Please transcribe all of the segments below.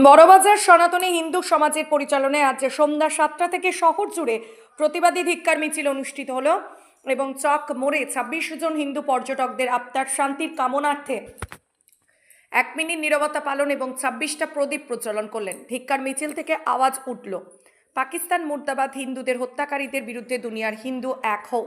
বড়বাজার সনাতনী হিন্দু সমাজের পরিচালনায় আজ সন্ধ্যা সাতটা থেকে শহর জুড়ে প্রতিবাদী ধিক্কার মিছিল অনুষ্ঠিত হলো এবং চক মোড়ে ছাব্বিশ জন হিন্দু পর্যটকদের আত্মার শান্তির কামনার্থে এক মিনিট নীরবতা পালন এবং ছাব্বিশটা প্রদীপ প্রচলন করলেন। ধিক্কার মিছিল থেকে আওয়াজ উঠল। পাকিস্তান মুর্দাবাদ হিন্দুদের হত্যাকারীদের বিরুদ্ধে দুনিয়ার হিন্দু এক হোক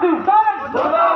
Brasil, vai!